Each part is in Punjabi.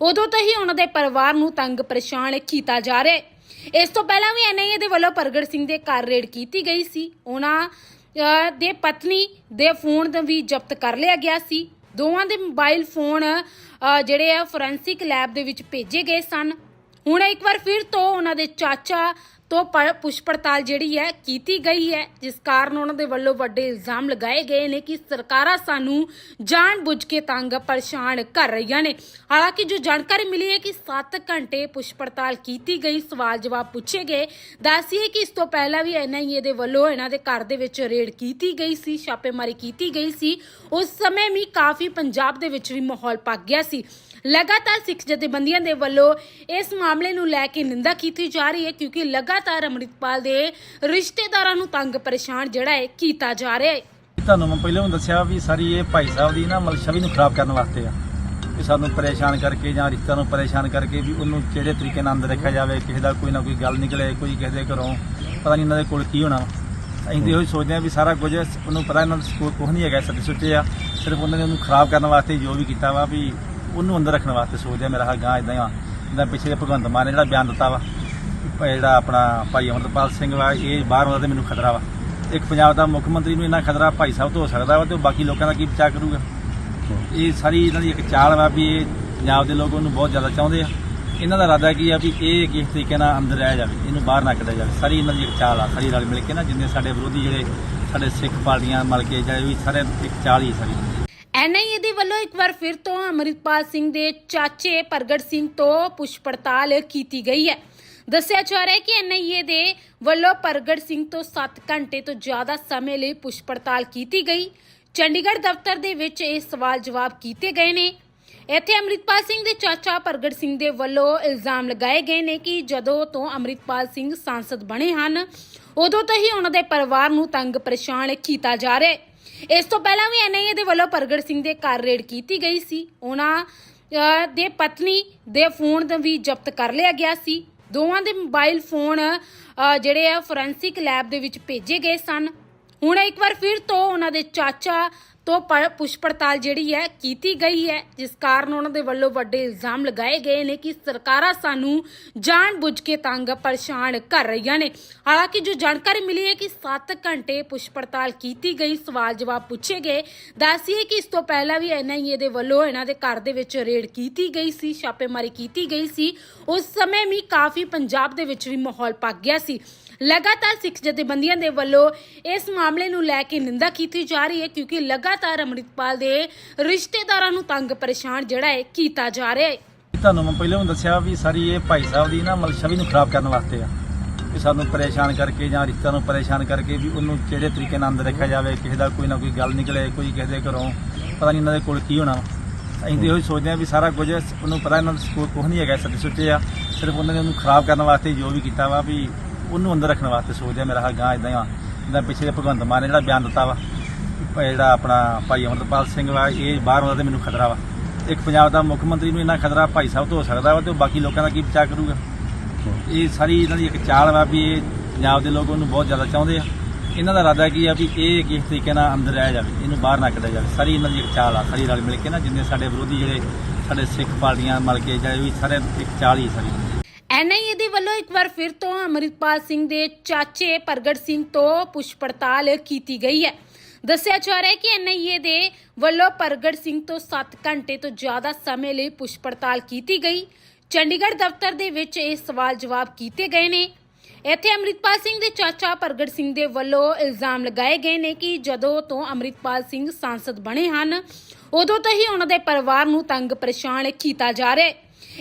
ਉਦੋਂ ਤੋਂ ਹੀ ਉਹਨਾਂ ਦੇ ਪਰਿਵਾਰ ਨੂੰ ਤੰਗ ਪਰੇਸ਼ਾਨ ਕੀਤਾ ਜਾ ਰਿਹਾ ਹੈ। ਇਸ ਤੋਂ ਪਹਿਲਾਂ ਵੀ ਐਨਆਈਏ ਦੇ ਵੱਲੋਂ ਪ੍ਰਗਟ ਸਿੰਘ ਦੇ ਘਰ ਰੇਡ ਕੀਤੀ ਗਈ ਸੀ। ਉਹਨਾਂ ਦੇ ਪਤਨੀ ਦੇ ਫੋਨ ਵੀ ਜ਼ਬਤ ਕਰ ਲਿਆ ਗਿਆ ਸੀ। ਦੋਵਾਂ ਦੇ ਮੋਬਾਈਲ ਫੋਨ ਜਿਹੜੇ ਆ ਫੋਰੈਂਸਿਕ ਲੈਬ ਦੇ ਵਿੱਚ ਭੇਜੇ ਗਏ ਸਨ। ਹੁਣ ਇੱਕ ਵਾਰ ਫਿਰ ਤੋਂ ਉਹਨਾਂ ਦੇ ਚਾਚਾ ਤੋਂ ਪੁੱਛ ਪੜਤਾਲ ਜਿਹੜੀ ਹੈ ਕੀਤੀ ਗਈ ਹੈ, ਜਿਸ ਕਾਰਨ ਉਹਨਾਂ ਦੇ ਵੱਲੋਂ ਵੱਡੇ ਇਲਜ਼ਾਮ ਲਗਾਏ ਗਏ ਨੇ ਕਿ ਸਰਕਾਰਾਂ ਸਾਨੂੰ ਜਾਣਬੁੱਝ ਕੇ ਤੰਗ ਪਰੇਸ਼ਾਨ ਕਰ ਰਹੀਆਂ ਨੇ। ਹਾਲਾਂਕਿ ਜੋ ਜਾਣਕਾਰੀ ਮਿਲੀ ਹੈ ਕਿ 7 ਘੰਟੇ ਪੁੱਛ ਪੜਤਾਲ ਕੀਤੀ ਗਈ, ਸਵਾਲ ਜਵਾਬ ਪੁੱਛੇ ਗਏ। ਦੱਸੀਏ ਕਿ ਇਸ ਤੋਂ ਪਹਿਲਾਂ ਵੀ ਐਨਆਈਏ ਦੇ ਵੱਲੋਂ ਇਹਨਾਂ ਦੇ ਘਰ ਦੇ ਵਿੱਚ ਰੇਡ ਕੀਤੀ ਗਈ ਸੀ, ਛਾਪੇਮਾਰੀ ਕੀਤੀ ਗਈ ਸੀ। ਉਸ ਸਮੇਂ ਵੀ ਕਾਫੀ ਪੰਜਾਬ ਦੇ ਵਿੱਚ ਵੀ ਮਾਹੌਲ ਪੱਕ ਗਿਆ ਸੀ। ਲਗਾਤਾਰ ਸਿੱਖ ਜਥੇਬੰਦੀਆਂ ਦੇ ਵੱਲੋਂ ਇਸ ਮਾਮਲੇ ਨੂੰ ਲੈ ਕੇ ਨਿੰਦਾ ਕੀਤੀ ਜਾ ਰਹੀ ਹੈ ਕਿਉਂਕਿ ਲਗਾਤਾਰ ਅੰਮ੍ਰਿਤਪਾਲ ਦੇ ਰਿਸ਼ਤੇਦਾਰਾਂ ਨੂੰ ਤੰਗ ਪਰੇਸ਼ਾਨ ਜਿਹੜਾ ਹੈ ਕੀਤਾ ਜਾ ਰਿਹਾ ਹੈ। ਤੁਹਾਨੂੰ ਮੈਂ ਪਹਿਲਾਂ ਵੀ ਦੱਸਿਆ ਵੀ ਸਾਰੀ ਇਹ ਭਾਈ ਸਾਹਿਬ ਦੀ ਨਾ ਮਤਲਬ ਨੂੰ ਖਰਾਬ ਕਰਨ ਵਾਸਤੇ ਆ। ਕਿ ਸਾਨੂੰ ਪਰੇਸ਼ਾਨ ਕਰਕੇ ਜਾਂ ਰਿਸ਼ਤਾ ਨੂੰ ਪਰੇਸ਼ਾਨ ਕਰਕੇ ਵੀ ਉਹਨੂੰ ਕਿਹੜੇ ਤਰੀਕੇ ਨਾਲ ਅੰਦਰ ਰੱਖਿਆ ਜਾਵੇ, ਕਿਸੇ ਦਾ ਕੋਈ ਨਾ ਕੋਈ ਗੱਲ ਨਿਕਲੇ, ਕੋਈ ਕਿਸੇ ਦੇ ਘਰੋਂ ਪਤਾ ਨਹੀਂ ਇਹਨਾਂ ਦੇ ਕੋਲ ਕੀ ਹੋਣਾ। ਅਸੀਂ ਤੇ ਇਹੋ ਸੋਚਦੇ ਆ ਵੀ ਸਾਰਾ ਕੁਝ ਉਹਨੂੰ ਪਤਾ ਇਹਨਾਂ ਦਾ ਕੁਝ ਨਹੀਂ ਹੈਗਾ ਸੱਚੇ ਸੁੱਚੇ ਆ। ਸਿਰਫ ਉਹਨਾਂ ਨੇ ਉਹਨੂੰ ਖਰਾਬ ਕਰਨ ਵਾਸਤੇ ਜੋ ਵੀ ਕੀਤਾ ਵਾ ਵੀ ਉਹਨੂੰ ਅੰਦਰ ਰੱਖਣ ਵਾਸਤੇ ਸੋਚਦੇ ਆ ਮੇਰਾ ਹਾਲ ਗਾਂ ਇਦਾਂ ਆ। ਜਿੱਦਾਂ ਪਿੱਛੇ ਜਿਹੇ ਭਗਵੰਤ ਮਾਨ ਨੇ ਜਿਹੜਾ ਬਿਆਨ ਦਿੱਤਾ ਵਾ ਜਿਹੜਾ ਆਪਣਾ ਭਾਈ ਅਮਰਪਾਲ ਸਿੰਘ ਵਾ, ਇਹ ਬਾਹਰ ਆਉਂਦਾ ਤੇ ਮੈਨੂੰ ਖਤਰਾ ਵਾ। ਇੱਕ ਪੰਜਾਬ ਦਾ ਮੁੱਖ ਮੰਤਰੀ ਨੂੰ ਇੰਨਾ ਖਤਰਾ ਭਾਈ ਸਾਹਿਬ ਤੋਂ ਹੋ ਸਕਦਾ ਵਾ ਤੇ ਉਹ ਬਾਕੀ ਲੋਕਾਂ ਦਾ ਕੀ ਬਚਾਅ ਕਰੂਗਾ? ਇਹ ਸਾਰੀ ਇਹਨਾਂ ਦੀ ਇੱਕ ਚਾਲ ਵਾ ਵੀ ਇਹ ਪੰਜਾਬ ਦੇ ਲੋਕ ਉਹਨੂੰ ਬਹੁਤ ਜ਼ਿਆਦਾ ਚਾਹੁੰਦੇ ਆ। ਇਹਨਾਂ ਦਾ ਇਰਾਦਾ ਕੀ ਆ ਵੀ ਇਹ ਕਿਸ ਤਰੀਕੇ ਨਾਲ ਅੰਦਰ ਰਹਿ ਜਾਵੇ, ਇਹਨੂੰ ਬਾਹਰ ਨਾ ਕੱਢਿਆ ਜਾਵੇ। ਸਾਰੀ ਇਹਨਾਂ ਦੀ ਇੱਕ ਚਾਲ ਆ, ਸਾਰੀ ਰਲ ਮਿਲ ਕੇ ਨਾ ਜਿੰਨੇ ਸਾਡੇ ਵਿਰੋਧੀ ਜਿਹੜੇ ਸਾਡੇ ਸਿੱਖ ਪਾਰਟੀਆਂ ਮਿਲ ਕੇ ਜਿਹੜੇ ਵੀ ਸਾਰੇ ਇੱਕ ਚਾਲ ਹੀ ਸਾਰੀ। ਐਨਆਈਏ ਦੇ ਵੱਲੋਂ ਇੱਕ ਵਾਰ ਫਿਰ ਤੋਂ ਅਮਰਿਤਪਾਲ ਸਿੰਘ ਦੇ ਚਾਚੇ ਪ੍ਰਗਟ ਸਿੰਘ ਤੋਂ ਪੁੱਛ ਪੜਤਾਲ ਕੀਤੀ ਗਈ ਹੈ। ਦੱਸਿਆ ਜਾ ਰਿਹਾ ਹੈ ਕਿ ਐਨਆਈਏ ਦੇ ਵੱਲੋਂ ਪ੍ਰਗਟ ਸਿੰਘ ਤੋਂ 7 ਘੰਟੇ ਤੋਂ ਜ਼ਿਆਦਾ ਸਮੇਂ ਲਈ ਪੁੱਛ ਪੜਤਾਲ ਕੀਤੀ ਗਈ। ਚੰਡੀਗੜ੍ਹ ਦਫ਼ਤਰ ਦੇ ਵਿੱਚ ਇਹ ਸਵਾਲ ਜਵਾਬ ਕੀਤੇ ਗਏ ਨੇ। ਇੱਥੇ ਅਮਰਿਤਪਾਲ ਸਿੰਘ ਦੇ ਚਾਚਾ ਪ੍ਰਗਟ ਸਿੰਘ ਦੇ ਵੱਲੋਂ ਇਲਜ਼ਾਮ ਲਗਾਏ ਗਏ ਨੇ ਕਿ ਜਦੋਂ ਤੋਂ ਅਮਰਿਤਪਾਲ ਸਿੰਘ ਸੰਸਦ ਬਣੇ ਹਨ, ਉਦੋਂ ਤੋਂ ਹੀ ਉਹਨਾਂ ਦੇ ਪਰਿਵਾਰ ਨੂੰ ਤੰਗ ਪਰੇਸ਼ਾਨ ਕੀਤਾ ਜਾ ਰਿਹਾ ਹੈ। ਇਸ ਤੋਂ ਪਹਿਲਾਂ ਵੀ ਐਨਆਈਏ ਦੇ ਵੱਲੋਂ ਪ੍ਰਗਟ ਸਿੰਘ ਦੇ ਘਰ ਰੇਡ ਕੀਤੀ ਗਈ ਸੀ। ਉਹਨਾਂ ਦੇ ਪਤਨੀ ਦੇ ਫੋਨ ਵੀ ਜ਼ਬਤ ਕਰ ਲਿਆ ਗਿਆ ਸੀ। ਦੋਵਾਂ ਦੇ ਮੋਬਾਈਲ ਫੋਨ ਜਿਹੜੇ ਆ ਫੋਰੈਂਸਿਕ ਲੈਬ ਦੇ ਵਿੱਚ ਭੇਜੇ ਗਏ ਸਨ। ਹੁਣ ਇੱਕ ਵਾਰ ਫਿਰ ਤੋਂ ਉਹਨਾਂ ਦੇ ਚਾਚਾ ਤੋਂ ਪੁੱਛ ਪੜਤਾਲ ਜਿਹੜੀ ਹੈ ਕੀਤੀ ਗਈ ਹੈ, ਜਿਸ ਕਾਰਨ ਉਹਨਾਂ ਦੇ ਵੱਲੋਂ ਵੱਡੇ ਇਲਜ਼ਾਮ ਲਗਾਏ ਗਏ ਨੇ ਕਿ ਸਰਕਾਰਾਂ ਸਾਨੂੰ ਜਾਣਬੁੱਝ ਕੇ ਤੰਗ ਪਰੇਸ਼ਾਨ ਕਰ ਰਹੀਆਂ ਨੇ। ਹਾਲਾਂਕਿ ਜੋ ਜਾਣਕਾਰੀ ਮਿਲੀ ਹੈ ਕਿ 7 ਘੰਟੇ ਪੁੱਛ ਪੜਤਾਲ ਕੀਤੀ ਗਈ, ਸਵਾਲ ਜਵਾਬ ਪੁੱਛੇ ਗਏ। ਦੱਸੀਏ ਕਿ ਇਸ ਤੋਂ ਪਹਿਲਾਂ ਵੀ ਐਨਆਈਏ ਦੇ ਵੱਲੋਂ ਇਹਨਾਂ ਦੇ ਘਰ ਦੇ ਵਿੱਚ ਰੇਡ ਕੀਤੀ ਗਈ ਸੀ, ਛਾਪੇਮਾਰੀ ਕੀਤੀ ਗਈ ਸੀ। ਉਸ ਸਮੇਂ ਵੀ ਕਾਫੀ ਪੰਜਾਬ ਦੇ ਵਿੱਚ ਵੀ ਮਾਹੌਲ ਪੱਕ ਗਿਆ ਸੀ। ਲਗਾਤਾਰ ਸਿੱਖ ਜਥੇਬੰਦੀਆਂ ਦੇ ਵੱਲੋਂ ਇਸ ਮਾਮਲੇ ਨੂੰ ਲੈ ਕੇ ਨਿੰਦਾ ਕੀਤੀ ਜਾ ਰਹੀ ਹੈ, ਕਿਉਂਕਿ ਲਗਾ ਲਗਾਤਾਰ ਅੰਮ੍ਰਿਤਪਾਲ ਦੇ ਰਿਸ਼ਤੇਦਾਰਾਂ ਨੂੰ ਤੰਗ ਪਰੇਸ਼ਾਨ ਜਿਹੜਾ ਹੈ ਕੀਤਾ ਜਾ ਰਿਹਾ ਹੈ। ਤੁਹਾਨੂੰ ਮੈਂ ਪਹਿਲਾਂ ਵੀ ਦੱਸਿਆ ਵੀ ਸਾਰੀ ਇਹ ਭਾਈ ਸਾਹਿਬ ਦੀ ਨਾ ਮਤਲਬ ਛਵੀ ਨੂੰ ਖਰਾਬ ਕਰਨ ਵਾਸਤੇ ਆ। ਕਿ ਸਾਨੂੰ ਪਰੇਸ਼ਾਨ ਕਰਕੇ ਜਾਂ ਰਿਸ਼ਤਾ ਨੂੰ ਪਰੇਸ਼ਾਨ ਕਰਕੇ ਵੀ ਉਹਨੂੰ ਕਿਹੜੇ ਤਰੀਕੇ ਨਾਲ ਅੰਦਰ ਰੱਖਿਆ ਜਾਵੇ, ਕਿਸੇ ਦਾ ਕੋਈ ਨਾ ਕੋਈ ਗੱਲ ਨਿਕਲੇ, ਕੋਈ ਕਿਸੇ ਦੇ ਘਰੋਂ ਪਤਾ ਨਹੀਂ ਇਹਨਾਂ ਦੇ ਕੋਲ ਕੀ ਹੋਣਾ। ਅਸੀਂ ਤੇ ਇਹੋ ਸੋਚਦੇ ਆ ਵੀ ਸਾਰਾ ਕੁਝ ਉਹਨੂੰ ਪਤਾ ਇਹਨਾਂ ਦਾ ਕੁਝ ਨਹੀਂ ਹੈਗਾ ਸੱਚੇ ਸੁੱਚੇ ਆ। ਸਿਰਫ ਉਹਨਾਂ ਨੇ ਉਹਨੂੰ ਖਰਾਬ ਕਰਨ ਵਾਸਤੇ ਜੋ ਵੀ ਕੀਤਾ ਵਾ ਵੀ ਉਹਨੂੰ ਅੰਦਰ ਰੱਖਣ ਵਾਸਤੇ ਸੋਚਦੇ ਆ, ਮੇਰਾ ਹਾਲ ਗਾਂ ਇਦਾਂ ਆ। ਜਿੱਦਾਂ ਪਿੱਛੇ ਭਗਵੰਤ ਮਾਨ ਨੇ ਜਿਹੜਾ ਬਿਆਨ ਦਿੱਤਾ ਵਾ। ਜਿਹੜਾ ਆਪਣਾ ਭਾਈ ਅਮਰਪਾਲ ਸਿੰਘ ਵਾ, ਇਹ ਬਾਹਰ ਆਉਂਦਾ ਤੇ ਮੈਨੂੰ ਖਤਰਾ ਵਾ। ਇੱਕ ਪੰਜਾਬ ਦਾ ਮੁੱਖ ਮੰਤਰੀ ਨੂੰ ਇੰਨਾ ਖਤਰਾ ਭਾਈ ਸਾਹਿਬ ਤੋਂ ਹੋ ਸਕਦਾ ਵਾ ਤੇ ਉਹ ਬਾਕੀ ਲੋਕਾਂ ਦਾ ਕੀ ਬਚਾਅ ਕਰੂਗਾ? ਇਹ ਸਾਰੀ ਇਹਨਾਂ ਦੀ ਇੱਕ ਚਾਲ ਵਾ ਵੀ ਇਹ ਪੰਜਾਬ ਦੇ ਲੋਕ ਉਹਨੂੰ ਬਹੁਤ ਜ਼ਿਆਦਾ ਚਾਹੁੰਦੇ ਆ। ਇਹਨਾਂ ਦਾ ਇਰਾਦਾ ਕੀ ਆ ਵੀ ਇਹ ਕਿਸ ਤਰੀਕੇ ਨਾਲ ਅੰਦਰ ਰਹਿ ਜਾਵੇ, ਇਹਨੂੰ ਬਾਹਰ ਨਾ ਕੱਢਿਆ ਜਾਵੇ। ਸਾਰੀ ਇਹਨਾਂ ਦੀ ਇੱਕ ਚਾਲ ਆ, ਸਾਰੀ ਰਲ ਮਿਲ ਕੇ ਨਾ ਜਿੰਨੇ ਸਾਡੇ ਵਿਰੋਧੀ ਜਿਹੜੇ ਸਾਡੇ ਸਿੱਖ ਪਾਰਟੀਆਂ ਮਿਲ ਕੇ ਜਿਹੜੇ ਵੀ ਸਾਰੇ ਇੱਕ ਚਾਲ ਹੀ ਸਾਰੀ। ਐਨਆਈਏ ਦੇ ਵੱਲੋਂ ਇੱਕ ਵਾਰ ਫਿਰ ਤੋਂ ਅਮਰਿਤਪਾਲ ਸਿੰਘ ਦੇ ਚਾਚੇ ਪ੍ਰਗਟ ਸਿੰਘ ਤੋਂ ਪੁੱਛ ਪੜਤਾਲ ਕੀਤੀ ਗਈ ਹੈ। ਦੱਸਿਆ ਜਾ ਰਿਹਾ ਹੈ ਕਿ ਐਨਆਈਏ ਦੇ ਵੱਲੋਂ ਪ੍ਰਗਟ ਸਿੰਘ ਤੋਂ 7 ਘੰਟੇ ਤੋਂ ਜ਼ਿਆਦਾ ਸਮੇਂ ਲਈ ਪੁੱਛ ਪੜਤਾਲ ਕੀਤੀ ਗਈ। ਚੰਡੀਗੜ੍ਹ ਦਫ਼ਤਰ ਦੇ ਵਿੱਚ ਇਹ ਸਵਾਲ ਜਵਾਬ ਕੀਤੇ ਗਏ ਨੇ। ਇੱਥੇ ਅਮਰਿਤਪਾਲ ਸਿੰਘ ਦੇ ਚਾਚਾ ਪ੍ਰਗਟ ਸਿੰਘ ਦੇ ਵੱਲੋਂ ਇਲਜ਼ਾਮ ਲਗਾਏ ਗਏ ਨੇ ਕਿ ਜਦੋਂ ਤੋਂ ਅਮਰਿਤਪਾਲ ਸਿੰਘ ਸੰਸਦ ਬਣੇ ਹਨ, ਉਦੋਂ ਤੋਂ ਹੀ ਉਹਨਾਂ ਦੇ ਪਰਿਵਾਰ ਨੂੰ ਤੰਗ ਪਰੇਸ਼ਾਨ ਕੀਤਾ ਜਾ ਰਿਹਾ ਹੈ।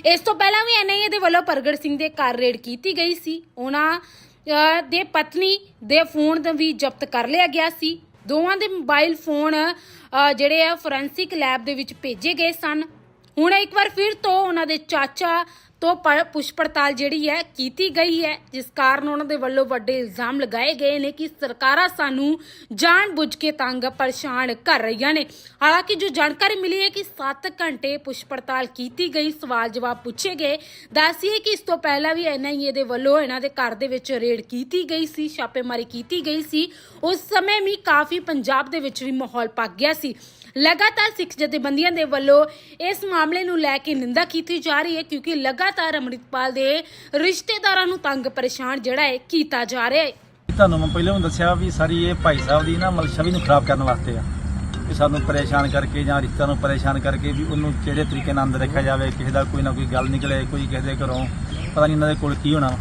ਇਸ ਤੋਂ ਪਹਿਲਾਂ ਵੀ ਐਨਆਈਏ ਦੇ ਵੱਲੋਂ ਪ੍ਰਗਟ ਸਿੰਘ ਦੇ ਘਰ ਰੇਡ ਕੀਤੀ ਗਈ ਸੀ। ਉਹਨਾਂ ਦੇ ਪਤਨੀ ਦੇ ਫੋਨ ਵੀ ਜ਼ਬਤ ਕਰ ਲਿਆ ਗਿਆ ਸੀ। ਦੋਵਾਂ ਦੇ ਮੋਬਾਈਲ ਫੋਨ ਜਿਹੜੇ ਆ ਫੋਰੈਂਸਿਕ ਲੈਬ ਦੇ ਵਿੱਚ ਭੇਜੇ ਗਏ ਸਨ। ਹੁਣ ਇੱਕ ਵਾਰ ਫਿਰ ਤੋਂ ਉਹਨਾਂ ਦੇ ਚਾਚਾ ਤੋਂ ਪੁੱਛ ਪੜਤਾਲ ਜਿਹੜੀ ਹੈ ਕੀਤੀ ਗਈ ਹੈ, ਜਿਸ ਕਾਰਨ ਉਹਨਾਂ ਦੇ ਵੱਲੋਂ ਵੱਡੇ ਇਲਜ਼ਾਮ ਲਗਾਏ ਗਏ ਨੇ ਕਿ ਸਰਕਾਰਾਂ ਸਾਨੂੰ ਜਾਣਬੁੱਝ ਕੇ ਤੰਗ ਪਰੇਸ਼ਾਨ ਕਰ ਰਹੀਆਂ ਨੇ। ਹਾਲਾਂਕਿ ਜੋ ਜਾਣਕਾਰੀ ਮਿਲੀ ਹੈ ਕਿ 7 ਘੰਟੇ ਪੁੱਛ ਪੜਤਾਲ ਕੀਤੀ ਗਈ, ਸਵਾਲ ਜਵਾਬ ਪੁੱਛੇ ਗਏ। ਦੱਸੀਏ ਕਿ ਇਸ ਤੋਂ ਪਹਿਲਾਂ ਵੀ ਐਨਆਈਏ ਦੇ ਵੱਲੋਂ ਇਹਨਾਂ ਦੇ ਘਰ ਦੇ ਵਿੱਚ ਰੇਡ ਕੀਤੀ ਗਈ ਸੀ, ਛਾਪੇਮਾਰੀ ਕੀਤੀ ਗਈ ਸੀ। ਉਸ ਸਮੇਂ ਵੀ ਕਾਫੀ ਪੰਜਾਬ ਦੇ ਵਿੱਚ ਵੀ ਮਾਹੌਲ ਪੱਕ ਗਿਆ ਸੀ। ਲਗਾਤਾਰ ਸਿੱਖ ਜਥੇਬੰਦੀਆਂ ਦੇ ਵੱਲੋਂ ਇਸ ਮਾਮਲੇ ਨੂੰ ਲੈ ਕੇ ਨਿੰਦਾ ਕੀਤੀ ਜਾ ਰਹੀ ਹੈ ਕਿਉਂਕਿ ਲਗਾਤਾਰ ਅੰਮ੍ਰਿਤਪਾਲ ਦੇ ਰਿਸ਼ਤੇਦਾਰਾਂ ਨੂੰ ਤੰਗ ਪਰੇਸ਼ਾਨ ਜਿਹੜਾ ਹੈ ਕੀਤਾ ਜਾ ਰਿਹਾ ਹੈ। ਤੁਹਾਨੂੰ ਮੈਂ ਪਹਿਲਾਂ ਵੀ ਦੱਸਿਆ ਵੀ ਸਾਰੀ ਇਹ ਭਾਈ ਸਾਹਿਬ ਦੀ ਨਾ ਮਤਲਬ ਛਵੀ ਨੂੰ ਖਰਾਬ ਕਰਨ ਵਾਸਤੇ ਆ। ਕਿ ਸਾਨੂੰ ਪਰੇਸ਼ਾਨ ਕਰਕੇ ਜਾਂ ਰਿਸ਼ਤਿਆਂ ਨੂੰ ਪਰੇਸ਼ਾਨ ਕਰਕੇ ਵੀ ਉਹਨੂੰ ਕਿਹੜੇ ਤਰੀਕੇ ਨਾਲ ਅੰਦਰ ਰੱਖਿਆ ਜਾਵੇ, ਕਿਸੇ ਦਾ ਕੋਈ ਨਾ ਕੋਈ ਗੱਲ ਨਿਕਲੇ, ਕੋਈ ਕਿਸੇ ਦੇ ਘਰੋਂ ਪਤਾ ਨਹੀਂ ਇਹਨਾਂ ਦੇ ਕੋਲ ਕੀ ਹੋਣਾ।